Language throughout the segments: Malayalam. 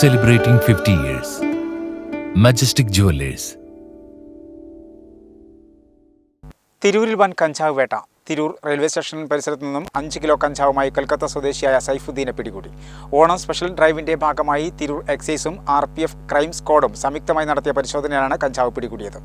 celebrating 50 years. Majestic Jewelers. തിരൂരിൽ വൻ കഞ്ചാവ് വേട്ട. തിരൂർ റെയിൽവേ സ്റ്റേഷൻ പരിസരത്ത് നിന്നും അഞ്ച് കിലോ കഞ്ചാവുമായി കൊൽക്കത്ത സ്വദേശിയായ സൈഫുദ്ദീനെ പിടികൂടി. ഓണം സ്പെഷ്യൽ ഡ്രൈവിന്റെ ഭാഗമായി തിരൂർ എക്സൈസും ആർ പി എഫ് ക്രൈം സ്ക്വാഡും സംയുക്തമായി നടത്തിയ പരിശോധനയാണ് കഞ്ചാവ് പിടികൂടിയത്.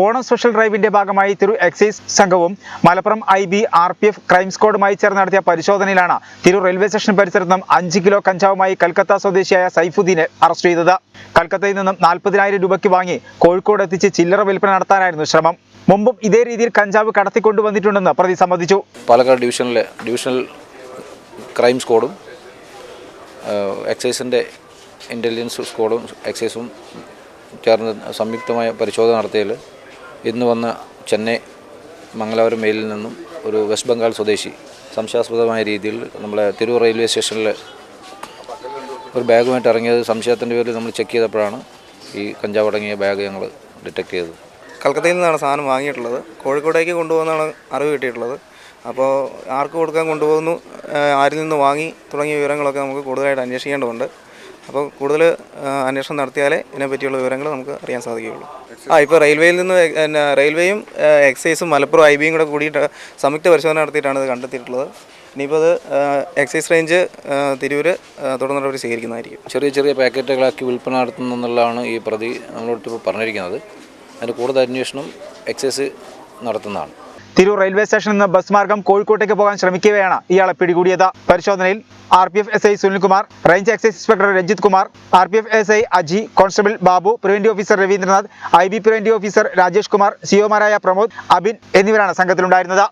ഓണം സ്പെഷ്യൽ ഡ്രൈവിന്റെ ഭാഗമായി തിരു എക്സൈസ് സംഘവും Malappuram I B R P F crime സ്ക്വാഡുമായി ചേർന്ന് നടത്തിയ പരിശോധനയിലാണ് തിരു റെയിൽവേ സ്റ്റേഷൻ പരിസരത്ത് നിന്നും അഞ്ച് കിലോ കഞ്ചാവുമായി കൽക്കത്ത സ്വദേശിയായ സൈഫുദ്ദീനെ അറസ്റ്റ് ചെയ്തത്. കൽക്കത്തയിൽ നിന്നും നാൽപ്പതിനായിരം രൂപയ്ക്ക് വാങ്ങി കോഴിക്കോട് എത്തിച്ച് ചില്ലറ വിൽപ്പന നടത്താനായിരുന്നു ശ്രമം. മുമ്പും ഇതേ രീതിയിൽ കഞ്ചാവ് കടത്തിക്കൊണ്ടുവന്നിട്ടുണ്ടെന്ന് പ്രതി സമ്മതിച്ചു. പാലക്കാട് ഡിവിഷനിലെ ഡിവിഷണൽ ക്രൈം സ്ക്വാഡും എക്സൈസിന്റെ ഇന്റലിജൻസ് സ്ക്വാഡും എക്സൈസും ചേർന്ന് സംയുക്തമായ പരിശോധന നടത്തിയതിൽ ഇന്ന് വന്ന ചെന്നൈ മംഗലാപുരം മെയിലിൽ നിന്നും ഒരു വെസ്റ്റ് ബംഗാൾ സ്വദേശി സംശയാസ്പദമായ രീതിയിൽ നമ്മളെ തിരൂർ റെയിൽവേ സ്റ്റേഷനിൽ ഒരു ബാഗുമായിട്ട് ഇറങ്ങിയത് സംശയത്തിന്റെ പേരിൽ നമ്മൾ ചെക്ക് ചെയ്തപ്പോഴാണ് ഈ കഞ്ചാവ് അടങ്ങിയ ബാഗ് ഞങ്ങൾ ഡിറ്റക്ട് ചെയ്തത്. കൽക്കത്തയിൽ നിന്നാണ് സാധനം വാങ്ങിയിട്ടുള്ളത്. കോഴിക്കോടേക്ക് കൊണ്ടുപോകുന്നതാണ് അറിവ് കിട്ടിയിട്ടുള്ളത്. അപ്പോൾ ആർക്ക് കൊടുക്കാൻ കൊണ്ടുപോകുന്നു ആരിൽ നിന്ന് വാങ്ങി തുടങ്ങിയ വിവരങ്ങളൊക്കെ നമുക്ക് കൂടുതലായിട്ട് അന്വേഷിക്കേണ്ടതുണ്ട്. അപ്പോൾ കൂടുതൽ അന്വേഷണം നടത്തിയാലേ ഇതിനെപ്പറ്റിയുള്ള വിവരങ്ങൾ നമുക്ക് അറിയാൻ സാധിക്കുകയുള്ളൂ. ആ ഇപ്പോൾ റെയിൽവേയിൽ നിന്ന് പിന്നെ റെയിൽവേയും എക്സൈസും മലപ്പുറം ഐ ബിയും കൂടെ കൂടിയിട്ട് സംയുക്ത പരിശോധന നടത്തിയിട്ടാണ് ഇത് കണ്ടെത്തിയിട്ടുള്ളത്. ഇനിയിപ്പോൾ അത് എക്സൈസ് റേഞ്ച് തിരൂര് തുടർന്ന് തുടർ നടപടി സ്വീകരിക്കുന്നതായിരിക്കും. ചെറിയ ചെറിയ പാക്കറ്റുകളാക്കി വിൽപ്പന നടത്തുന്നു എന്നുള്ളതാണ് ഈ പ്രതി നമ്മളോട് ഇപ്പോൾ പറഞ്ഞിരിക്കുന്നത്. അതിന് കൂടുതൽ അന്വേഷണം എക്സൈസ് നടത്തുന്നതാണ്. തിരൂർ റെയിൽവേ സ്റ്റേഷനിൽ നിന്ന് ബസ് മാർഗം കോഴിക്കോട്ടേക്ക് പോകാൻ ശ്രമിക്കുകയാണ് ഇയാളെ പിടികൂടിയത്. പരിശോധനയിൽ R P F S I Sunilkumar range excise inspector Ranjith Kumar R P F S I Aji constable Babu preventive officer Ravindranath I B preventive officer Rajesh Kumar സിഒമാരായ Pramod Abin എന്നിവരാണ് സംഘത്തിലുണ്ടായിരുന്നത്.